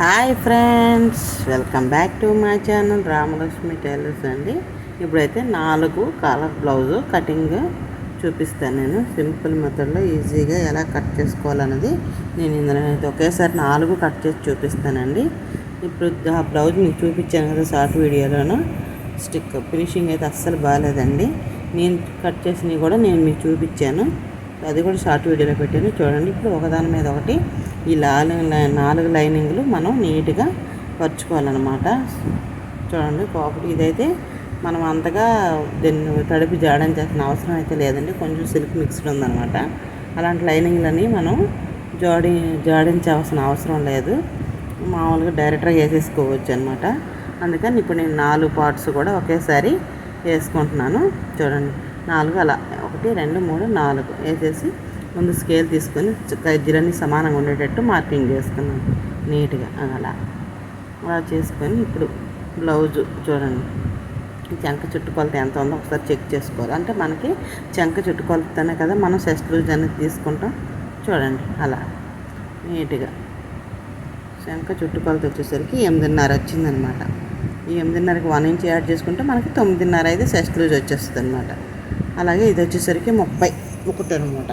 Hi friends welcome back to my channel Ramalakshmi tailors అండి. ఇప్పుడైతే నాలుగు కాలర్ బ్లౌజు కటింగ్ చూపిస్తాను నేను. సింపుల్ మెథడ్లో ఈజీగా ఎలా కట్ చేసుకోవాలన్నది నేను ఇందులో అయితే ఒకేసారి నాలుగు కట్ చేసి చూపిస్తానండి. ఇప్పుడు ఆ బ్లౌజ్ మీకు చూపించాను కదా షార్ట్ వీడియోలోను. స్టిక్ ఫినిషింగ్ అయితే అస్సలు బాగాలేదండి. నేను కట్ చేసినవి కూడా నేను మీకు చూపించాను. అది కూడా షార్ట్ వీడియోలో పెట్టాను. చూడండి ఇప్పుడు ఒకదాని మీద ఒకటి ఈ నాలుగు నాలుగు లైనింగ్లు మనం నీట్గా పరుచుకోవాలన్నమాట. చూడండి ఒకటి ఇదైతే మనం అంతగా దీన్ని తడిపి జాడని చేసిన అవసరం అయితే లేదండి. కొంచెం సిల్క్ మిక్స్డ్ ఉందన్నమాట. అలాంటి లైనింగ్లని మనం జాడి జాడించవలసిన అవసరం లేదు. మామూలుగా డైరెక్ట్గా వేసేసుకోవచ్చు అనమాట అందుకని ఇప్పుడు నేను నాలుగు పార్ట్స్ కూడా ఒకేసారి వేసుకుంటున్నాను. చూడండి. నాలుగు అలా. ఒకటి రెండు మూడు నాలుగు. వేసేసి ముందు స్కేల్ తీసుకొని గజ్జలన్నీ సమానంగా ఉండేటట్టు మార్కింగ్ చేసుకున్నాను. నీట్గా అలా. అలా చేసుకొని ఇప్పుడు బ్లౌజు చూడండి. చెంక చుట్టుకొలత ఎంత ఉందో ఒకసారి చెక్ చేసుకోవాలి. అంటే మనకి చెంక చుట్టుకొలతనే కదా మనం సెస్ట్ లూజ్ అనేది తీసుకుంటాం. చూడండి అలా. నీట్గా. చెంక చుట్టుకొలత వచ్చేసరికి ఎనిమిదిన్నర వచ్చిందనమాట. ఈ ఎనిమిదిన్నరకి వన్ ఇంచ్ యాడ్ చేసుకుంటే మనకి తొమ్మిదిన్నర అయితే సెస్ట్ లూజ్ వచ్చేస్తుంది అనమాట అలాగే ఇది వచ్చేసరికి ముప్పై ఒకటి అనమాట.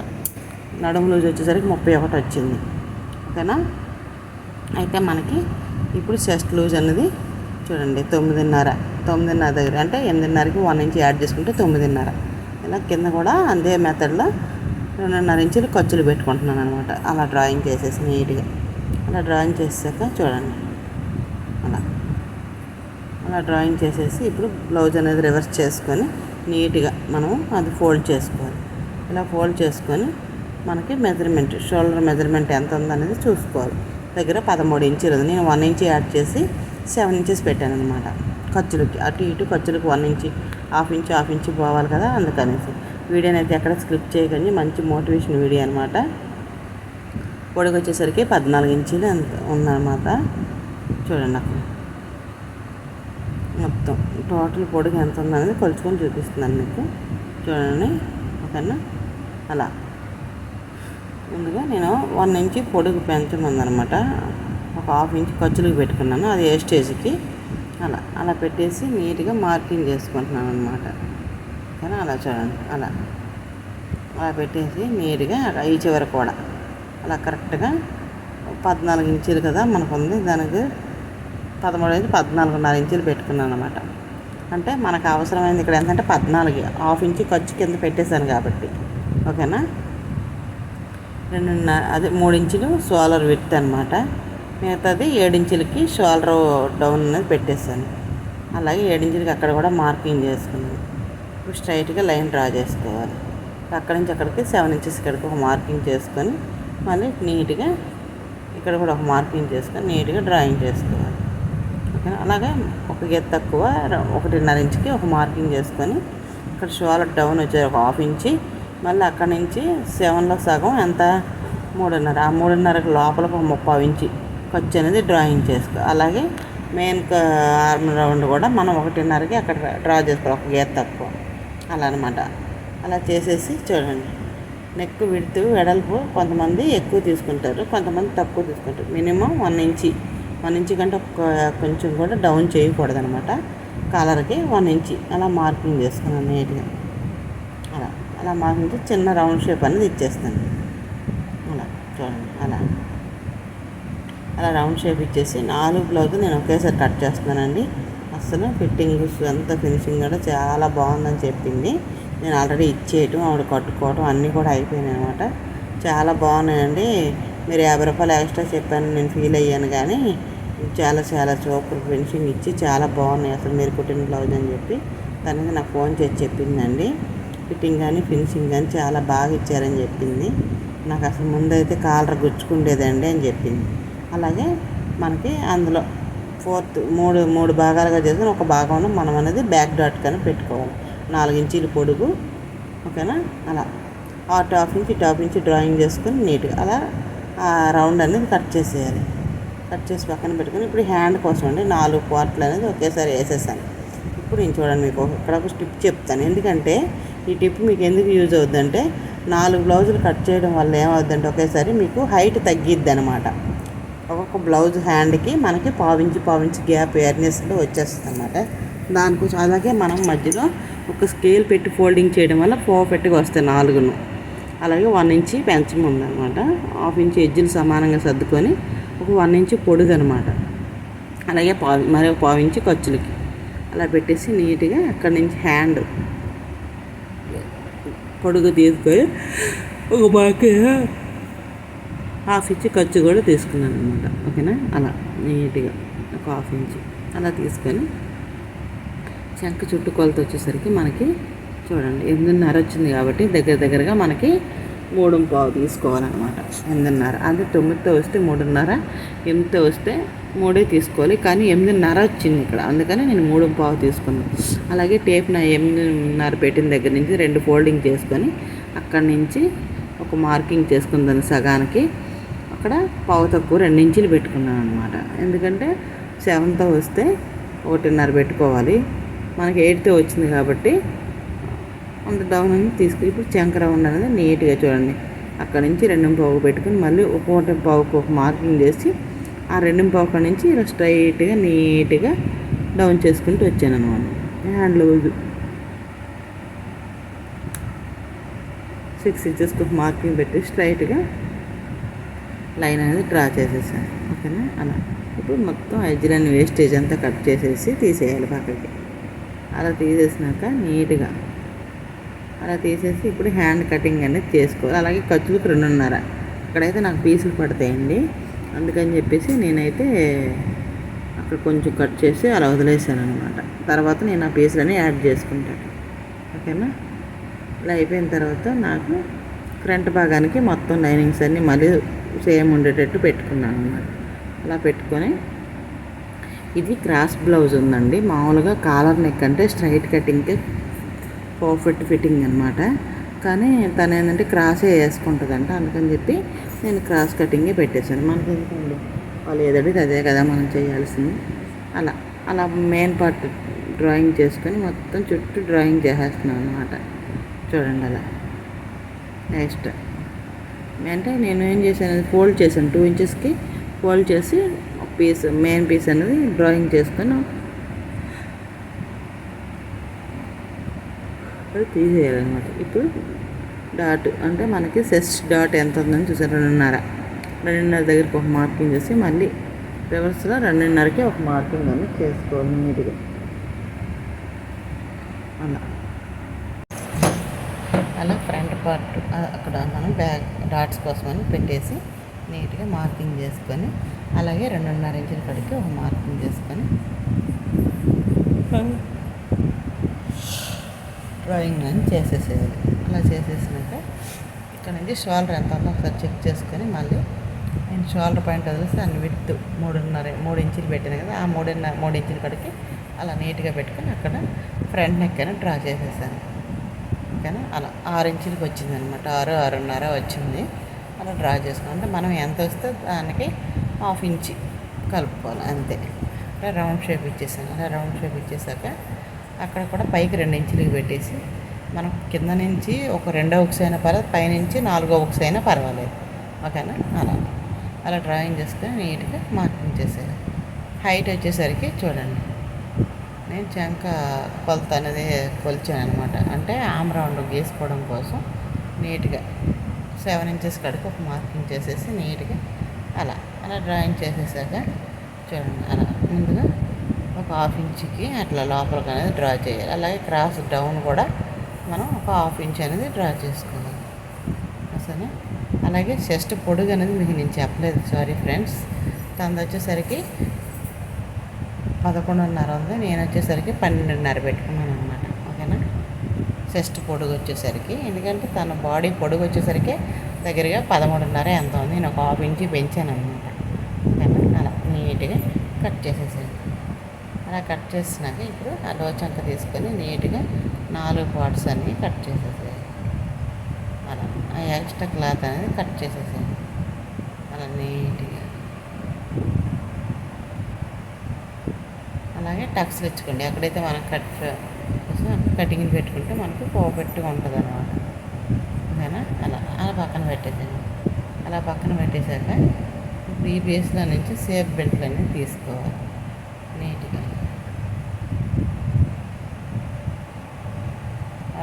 నడుము లూజ్ వచ్చేసరికి ముప్పై ఒకటి వచ్చింది. ఓకేనా? అయితే మనకి ఇప్పుడు చెస్ట్ లూజ్ అనేది చూడండి తొమ్మిదిన్నర తొమ్మిదిన్నర దగ్గర అంటే ఎనిమిదిన్నరకి వన్ ఇంచ్ యాడ్ చేసుకుంటే తొమ్మిదిన్నర. ఇలా కింద కూడా అదే మెథడ్లో రెండున్నర ఇంచులు ఖర్చులు పెట్టుకుంటున్నాను అనమాట. అలా డ్రాయింగ్ చేసేసి నీట్గా అలా డ్రాయింగ్ చేసాక చూడండి. అలా. అలా డ్రాయింగ్ చేసేసి ఇప్పుడు బ్లౌజ్ అనేది రివర్స్ చేసుకొని నీట్గా మనం అది ఫోల్డ్ చేసుకోవాలి. ఇలా ఫోల్డ్ చేసుకొని మనకి మెజర్మెంట్ షోల్డర్ మెజర్మెంట్ ఎంత ఉందనేది చూసుకోవాలి. దగ్గర పదమూడు ఇంచులు ఉంది. నేను వన్ ఇంచ్ యాడ్ చేసి సెవెన్ ఇంచెస్ పెట్టాను అనమాట ఖర్చులకి అటు ఇటు ఖర్చులకు one inch half inch half inch పోవాలి కదా అందుకనేసి. వీడియోని అయితే ఎక్కడ స్క్రిప్ట్ చేయకండి. మంచి మోటివేషన్ వీడియో అనమాట పొడుగు వచ్చేసరికి పద్నాలుగు ఇంచులు ఉందన్నమాట. చూడండి అక్కడ. మొత్తం. టోటల్ పొడుగు ఎంత ఉందనేది కొలుచుకొని చూపిస్తున్నాను మీకు. చూడండి ఓకేనా? అలా. ముందుగా నేను వన్ ఇంచ్ పొడుగు పెంచమందనమాట ఒక హాఫ్ ఇంచ్ ఖర్చులకు పెట్టుకున్నాను. అది ఏ స్టేజ్కి? అలా. అలా పెట్టేసి నీట్గా మార్కింగ్ చేసుకుంటున్నాను అనమాట ఓకేనా? అలా చూడండి. అలా. అలా పెట్టేసి నీట్గా ఈ చివర కూడా. అలా కరెక్ట్గా పద్నాలుగు ఇంచులు కదా మనకు ఉంది దానికి పదమూడు అయితే పద్నాలుగున్నర ఇంచులు పెట్టుకున్నాను అనమాట అంటే మనకు అవసరమైంది ఇక్కడ ఎంతంటే పద్నాలుగు హాఫ్ ఇంచు ఖర్చు కింద పెట్టేశాను కాబట్టి. ఓకేనా? రెండున్నర అదే మూడు ఇంచులు సోలర్ విత్ అనమాట మిగతాది ఏడించులకి షోల్డర్ డౌన్ అనేది పెట్టేశాను. అలాగే ఏడించులకి అక్కడ కూడా మార్కింగ్ చేసుకున్నాను. ఇప్పుడు స్ట్రైట్గా లైన్ డ్రా చేసుకోవాలి. అక్కడి నుంచి అక్కడికి సెవెన్ ఇంచెస్ ఇక్కడికి ఒక మార్కింగ్ చేసుకొని మళ్ళీ నీట్గా ఇక్కడ కూడా ఒక మార్కింగ్ చేసుకొని నీట్గా డ్రాయింగ్ చేసుకోవాలి. అలాగే ఒక గీత తక్కువ ఒకటిన్నర ఇంచుకి ఒక మార్కింగ్ చేసుకొని ఇక్కడ షోల్డర్ డౌన్ వచ్చేది ఒక హాఫ్ ఇంచి. మళ్ళీ అక్కడి నుంచి సెవెన్లో సగం ఎంత? మూడున్నర. ఆ మూడున్నరకు లోపల ఒక ముప్పై ఇంచి. ఖర్చు అనేది డ్రాయింగ్ చేసుకో అలాగే మెయిన్ ఆర్మ్ రౌండ్ కూడా మనం ఒకటిన్నరకి అక్కడ డ్రా చేసుకోవాలి ఒక గీత తక్కువ. అలా అనమాట అలా చేసేసి చూడండి. నెక్ విడుతూ వెడల్పు కొంతమంది ఎక్కువ తీసుకుంటారు కొంతమంది తక్కువ తీసుకుంటారు. Minimum one inch. One inch కంటే ఒక కొంచెం కూడా డౌన్ చేయకూడదు అనమాట కలర్కి వన్ ఇంచి. అలా మార్కింగ్ చేసుకున్నాను నీట్గా. అలా అలా మార్కింగ్ చేసి చిన్న రౌండ్ షేప్ అనేది ఇచ్చేస్తాను. అలా చూడండి అలా. అలా రౌండ్ షేప్ ఇచ్చేసి నాలుగు బ్లౌజ్ నేను ఒకేసారి కట్ చేస్తున్నానండి. అసలు ఫిట్టింగ్స్ అంతా ఫినిషింగ్ కూడా చాలా బాగుందని చెప్పింది. నేను ఆల్రెడీ ఇచ్చేయటం ఆవిడ కట్టుకోవటం అన్నీ కూడా అయిపోయినాయి అనమాట చాలా బాగున్నాయండి. మీరు యాభై రూపాయలు ఎక్స్ట్రా చెప్పాను నేను ఫీల్ అయ్యాను కానీ చాలా చాలా సూపర్ ఫినిషింగ్ ఇచ్చి చాలా బాగున్నాయి. అసలు మీరు కుట్టిన బ్లౌజ్ అని చెప్పి దానికి నాకు ఫోన్ చేసి చెప్పిందండి. ఫిట్టింగ్ కానీ ఫినిషింగ్ కానీ చాలా బాగా ఇచ్చారని చెప్పింది. నాకు అసలు ముందైతే కాలర్ గుచ్చుకుండేదండి అని చెప్పింది. అలాగే మనకి అందులో ఫోర్త్ మూడు మూడు భాగాలుగా చేసుకుని ఒక భాగంలో మనం అనేది బ్యాక్ డాట్ కానీ పెట్టుకోవాలి. నాలుగు ఇంచీలు పొడుగు ఓకేనా? అలా. ఆ టాప్ నుంచి టాప్ నుంచి డ్రాయింగ్ చేసుకొని నీట్గా అలా రౌండ్ అనేది కట్ చేసేయాలి. కట్ చేసి పక్కన పెట్టుకొని ఇప్పుడు హ్యాండ్ కోసం అండి నాలుగు పార్ట్లు అనేది ఒకేసారి వేసేసాను. ఇప్పుడు నేను చూడండి మీకు ఒక- ఇక్కడ ఒక టిప్ చెప్తాను. ఎందుకంటే ఈ టిప్ మీకు ఎందుకు యూజ్ అవుద్దంటే నాలుగు బ్లౌజులు కట్ చేయడం వల్ల ఏమవుద్దంటే ఒకేసారి మీకు హైట్ తగ్గిద్ది అనమాట ఒక్కొక్క బ్లౌజ్ హ్యాండ్కి మనకి పావించి పావించి గ్యాప్ ఎయిర్నెస్లో వచ్చేస్తుంది అనమాట దానికోసం అలాగే మనం మధ్యలో ఒక స్కేల్ పెట్టి ఫోల్డింగ్ చేయడం వల్ల పర్ఫెక్ట్గా వస్తాయి నాలుగును. అలాగే వన్ ఇంచి ఉందన్నమాట హాఫ్ ఇంచ్ ఎజ్జులు సమానంగా సర్దుకొని ఒక వన్ ఇంచ్ పొడుగు అనమాట అలాగే పావు మరి ఒక పావు ఇంచు ఖర్చులకి. అలా పెట్టేసి నీట్గా అక్కడి నుంచి హ్యాండ్ పొడుగు తీసుకొని ఒక మాకు హాఫ్ ఇంచ్ ఖర్చు కూడా తీసుకున్నాను అనమాట ఓకేనా? అలా నీట్గా ఒక హాఫ్ ఇంచ్ అలా తీసుకొని శంఖ చుట్టూ కొలత వచ్చేసరికి మనకి చూడండి ఎనిమిదిన్నర వచ్చింది కాబట్టి దగ్గర దగ్గరగా మనకి మూడు పావు తీసుకోవాలన్నమాట. ఎనిమిదిన్నర. అదే తొమ్మిదితో వస్తే మూడున్నర ఎనిమిదితో వస్తే మూడే తీసుకోవాలి. కానీ ఎనిమిదిన్నర వచ్చింది ఇక్కడ. అందుకని నేను మూడు పావు తీసుకున్నాను అలాగే టేప్ నా ఎనిమిదిన్నర పెట్టిన దగ్గర నుంచి రెండు ఫోల్డింగ్ చేసుకొని అక్కడి నుంచి ఒక మార్కింగ్ చేసుకుందాను సగానికి. అక్కడ పావు తక్కువ రెండు ఇంచులు పెట్టుకున్నాను అనమాట ఎందుకంటే సెవెన్తో వస్తే ఒకటిన్నర పెట్టుకోవాలి. మనకి ఎయిట్తో వచ్చింది కాబట్టి అంత డౌన్ అని తీసుకుని ఇప్పుడు చంకర అనేది నీట్గా చూడండి. అక్కడ నుంచి రెండు పావు పెట్టుకుని మళ్ళీ ఒకటి పావుకు ఒక మార్కింగ్ చేసి ఆ రెండు పావు నుంచి ఇలా స్ట్రైట్గా నీట్గా డౌన్ చేసుకుంటూ వచ్చాను అనమాట. హ్యాండ్ లూజ్ సిక్స్ ఇంచెస్కి ఒక మార్కింగ్ పెట్టి స్ట్రైట్గా లైన్ అనేది డ్రా చేసేసాను. ఓకేనా? అలా. ఇప్పుడు మొత్తం ఎడ్జ్లన్నీ వేస్టేజ్ అంతా కట్ చేసేసి తీసేయాలి పక్కకి. అలా తీసేసినాక నీట్గా అలా తీసేసి ఇప్పుడు హ్యాండ్ కటింగ్ అనేది చేసుకోవాలి. అలాగే ఖర్చులకు రెండున్నర. అక్కడైతే నాకు పీసులు పడతాయండి. అందుకని చెప్పేసి నేనైతే అక్కడ కొంచెం కట్ చేసి అలా వదిలేసాను అనమాట తర్వాత నేను ఆ పీసులని యాడ్ చేసుకుంటాను. ఓకేనా? ఇలా అయిపోయిన తర్వాత నాకు ఫ్రంట్ భాగానికి మొత్తం లైనింగ్స్ అన్నీ మళ్ళీ సేమ్ ఉండేటట్టు పెట్టుకున్నాను అనమాట అలా పెట్టుకొని ఇది క్రాస్ బ్లౌజ్ ఉందండి. మామూలుగా కాలర్ నెక్ అంటే స్ట్రైట్ కటింగ్కి పర్ఫెక్ట్ ఫిట్టింగ్ అనమాట కానీ తను ఏంటంటే క్రాసే వేసుకుంటుందంట. అందుకని చెప్పి నేను క్రాస్ కటింగే పెట్టేశాను. మనకి ఎందుకండి వాళ్ళు ఏదడితే అదే కదా మనం చేయాల్సింది. అలా అలా మెయిన్ పార్ట్ డ్రాయింగ్ చేసుకొని మొత్తం చుట్టూ డ్రాయింగ్ చేసేస్తున్నాను అనమాట చూడండి అలా. నెక్స్ట్. అంటే నేను ఏం చేశాను? ఫోల్డ్ చేశాను. టూ ఇంచెస్కి ఫోల్డ్ చేసి పీస్ మెయిన్ పీస్ అనేది డ్రాయింగ్ చేసుకొని అది తీసేయాలన్నమాట. ఇప్పుడు డాట్ అంటే మనకి సెస్ట్ డాట్ ఎంత ఉందని చూసారు రెండున్నర. రెండున్నర దగ్గరికి ఒక మార్కింగ్ చేసి మళ్ళీ రివర్స్లో రెండున్నరకి ఒక మార్కింగ్ అని చేసుకోవాలి నీట్గా. అలా. అలా ఫ్రంట్ పార్ట్ అక్కడ మనం బ్యాక్ డాట్స్ కోసమని పెట్టేసి నీట్గా మార్కింగ్ చేసుకొని అలాగే రెండున్నర ఇంచుల కడికి ఒక మార్కింగ్ చేసుకొని. డ్రాయింగ్ అని చేసేసేయాలి. అలా చేసేసినాక ఇక్కడ నుంచి షోల్డర్ ఎంత ఉందో ఒకసారి చెక్ చేసుకొని మళ్ళీ నేను షోల్డర్ పాయింట్ వదిలేసి దాన్ని విత్ మూడున్నర మూడు ఇంచులు పెట్టాను కదా ఆ మూడున్నర మూడు ఇంచుల కడికి అలా నీట్గా పెట్టుకొని అక్కడ ఫ్రంట్ నెక్ అని డ్రా చేసేసాను. కానీ అలా ఆరు ఇంచులకి వచ్చింది అనమాట ఆరు ఆరున్నర వచ్చింది. అలా డ్రా చేసుకున్నాం. అంటే మనం ఎంత వస్తే దానికి హాఫ్ ఇంచి కలుపుకోవాలి. అంతే. అలా రౌండ్ షేప్ ఇచ్చేసాను. అలా రౌండ్ షేప్ ఇచ్చేసాక అక్కడ కూడా పైకి రెండు ఇంచులకి పెట్టేసి మనం కింద నుంచి ఒక రెండో ఉక్స్ అయినా పర్వాలేదు పైనుంచి నాలుగో ఉక్స్ అయినా పర్వాలేదు. ఓకేనా? అలా. అలా డ్రాయింగ్ చేసుకొని నీట్గా మార్కింగ్ చేసేది హైట్ వచ్చేసరికి చూడండి. నేను చంక కొలత అనేది కొలిచాను అనమాట అంటే ఆమ్ రౌండ్ గీసుకోవడం కోసం నీట్గా సెవెన్ ఇంచెస్ కడుపు ఒక మార్కింగ్ చేసేసి నీట్గా అలా. అలా డ్రాయింగ్ చేసేసాక చూడండి. అలా. ముందుగా ఒక హాఫ్ ఇంచ్కి అట్లా లోపలికి అనేది డ్రా చేయాలి. అలాగే క్రాస్ డౌన్ కూడా మనం ఒక హాఫ్ ఇంచ్ అనేది డ్రా చేసుకోవాలి. అసలు అలాగే చెస్ట్ పొడుగు అనేది మీకు నేను చెప్పలేదు. Sorry friends. తనది వచ్చేసరికి పదకొండున్నర ఉంది. నేను వచ్చేసరికి పన్నెండున్నర పెట్టుకున్నాను అనమాట ఓకేనా? చెస్ట్ పొడుగు వచ్చేసరికి ఎందుకంటే తన బాడీ పొడుగు వచ్చేసరికి దగ్గరగా పదమూడున్నర ఎంత ఉంది. నేను ఒక హాఫ్ ఇంచి పెంచాను అనమాట ఓకేనా? అలా నీట్గా కట్ చేసేసాను అలా కట్ చేసినాక ఇప్పుడు ఆ లోచంక తీసుకొని నీట్గా నాలుగు పార్ట్స్ అన్నీ కట్ చేసేసాను అలా. ఆ ఎక్స్ట్రా క్లాత్ అనేది కట్ చేసేసాను అలా నీట్గా. అలాగే టక్స్ తెచ్చుకోండి. ఎక్కడైతే మనం కట్ కటింగ్ పెట్టుకుంటే మనకు పోగొట్టుగా ఉంటుంది అనమాట ఓకేనా అలా. అలా పక్కన పెట్టేసాను అలా పక్కన పెట్టేశాక ఇప్పుడు ఈ బేస్లో నుంచి సేఫ్ బెల్ట్లన్నీ తీసుకోవాలి. నీట్గా.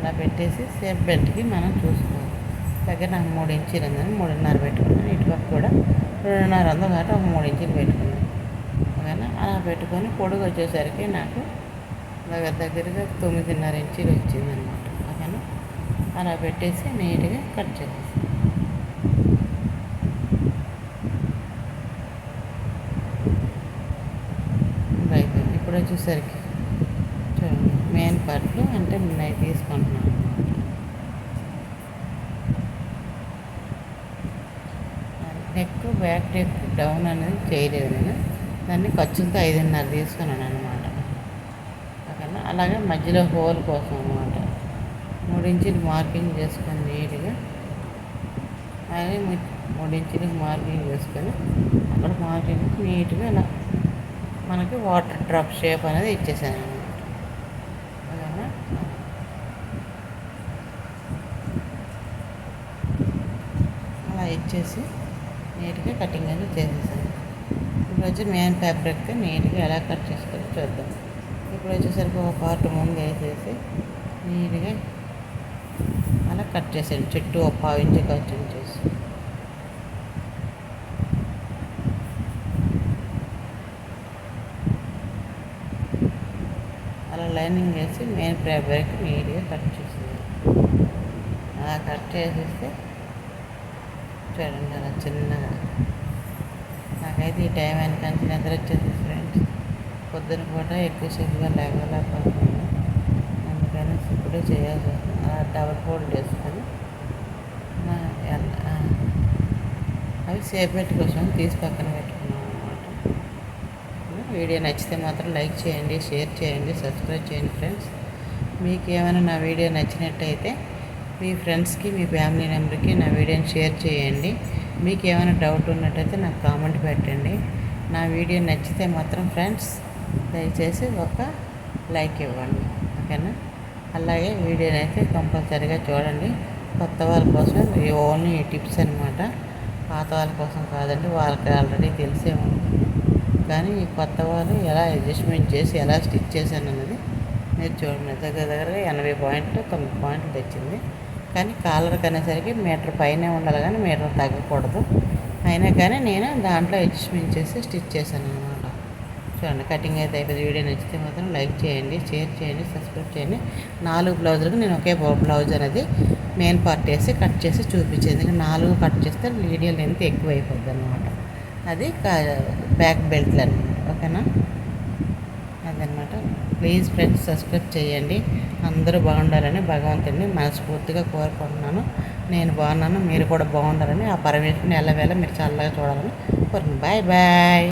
అలా పెట్టేసి సేఫ్ బెల్ట్కి మనం చూసుకోవాలి. దగ్గర నాకు మూడు ఇంచీలు ఉందని మూడున్నర పెట్టుకున్నాను. ఇటుపక్క కూడా రెండున్నర ఉంది కాబట్టి ఒక మూడు ఇంచీలు పెట్టుకున్నాను. ఓకేనా? అలా పెట్టుకొని పొడుగు వచ్చేసరికి నాకు దగ్గర దగ్గరగా తొమ్మిదిన్నర ఇంచీలు వచ్చిందనమాట ఓకేనా? అలా పెట్టేసి నీట్గా కట్ చేసేసి. ఇప్పుడు వచ్చేసరికి అంటే నేను తీసుకుంటున్నాను. నెక్ బ్యాక్ నెక్ డౌన్ అనేది చేయలేదు నేను. దాన్ని ఖర్చులతో ఐదున్నర తీసుకున్నాను అనమాట ఓకేనా? అలాగే మధ్యలో హోల్ కోసం అనమాట మూడు ఇంచులు మార్కింగ్ చేసుకొని నీట్గా. అలాగే మూడు ఇంచులకు మార్కింగ్ చేసుకొని అక్కడ మార్కింగ్ నీట్గా ఇలా మనకి వాటర్ డ్రాప్ షేప్ అనేది ఇచ్చేసాను అనమాట ఓకేనా అలా ఇచ్చేసి నీట్గా కటింగ్ అనేది చేసేసాను. ఇప్పుడు వచ్చి మెయిన్ ఫ్యాబ్రిక్ నీట్గా ఎలా కట్ చేసుకోవాలో చూద్దాం. ఇప్పుడు వచ్చేసరికి ఒక పార్ట్ ముందు వేసేసి నీట్గా అలా కట్ చేసాను చుట్టూ ఒక పావు ఇంచు కట్ చేసి అలా లైనింగ్ వేసి మెయిన్ ఫ్యాబ్రిక్ నీట్గా కట్ చేసేది అలా కట్ చేసేస్తే చూడండి అలా చిన్నగా. నాకైతే ఈ టైం వెనకాల నిద్ర వచ్చేది ఫ్రెండ్స్ పొద్దున పూట ఎక్కువసేపుగా లేగలేకపోతున్నాను అందుకని ఇప్పుడు చేయాల్సి అలా డబల్ ఫోల్డ్ చేసుకొని అవి సేపరేట్ కోసం తీసి పక్కన పెట్టుకున్నాను అనమాట వీడియో నచ్చితే మాత్రం లైక్ చేయండి షేర్ చేయండి సబ్స్క్రైబ్ చేయండి ఫ్రెండ్స్ మీకు ఏమైనా నా వీడియో నచ్చినట్టయితే మీ ఫ్రెండ్స్కి మీ ఫ్యామిలీ మెంబర్కి నా వీడియోని షేర్ చేయండి. మీకు ఏమైనా డౌట్ ఉన్నట్టయితే నాకు కామెంట్ పెట్టండి. నా వీడియో నచ్చితే మాత్రం ఫ్రెండ్స్ దయచేసి ఒక లైక్ ఇవ్వండి. ఓకేనా? అలాగే వీడియోని అయితే కంపల్సరీగా చూడండి. కొత్త వాళ్ళ కోసం ఓన్లీ టిప్స్ అనమాట పాత వాళ్ళ కోసం కాదండి వాళ్ళకి ఆల్రెడీ తెలిసే ఉంది. కానీ ఈ కొత్త వాళ్ళు ఎలా అడ్జస్ట్మెంట్ చేసి ఎలా స్టిచ్ చేశాను అన్నది మీరు చూడండి. దగ్గర దగ్గరగా ఎనభై పాయింట్లు తొమ్మిది పాయింట్లు తెచ్చింది. కానీ కాలర్కి అనేసరికి మీటర్ పైనే ఉండాలి కానీ మీటర్ తగ్గకూడదు. అయినా కానీ నేను దాంట్లో అడ్జస్ట్మెంట్ చేసి స్టిచ్ చేశాను అనమాట చూడండి కటింగ్ అయితే అయిపోయింది. వీడియో నచ్చితే మాత్రం లైక్ చేయండి షేర్ చేయండి సబ్స్క్రైబ్ చేయండి. నాలుగు బ్లౌజులకు నేను ఒకే బ్లౌజ్ అనేది మెయిన్ పార్ట్ వేసి కట్ చేసి చూపించేది. నాలుగు కట్ చేస్తే వీడియో లెంత్ ఎక్కువ అయిపోద్ది అనమాట అది బ్యాక్ బెల్ట్లు అనమాట ఓకేనా? ప్లీజ్ ఫ్రెండ్స్ సబ్స్క్రైబ్ చేయండి. అందరూ బాగుండాలని భగవంతుడిని మనస్ఫూర్తిగా కోరుకుంటున్నాను. నేను బాగున్నాను మీరు కూడా బాగుండాలని ఆ పరమేశ్వరిని ఎల్లవేళ మీరు చల్లగా చూడాలని కోరుకుంటున్నాను. Bye bye.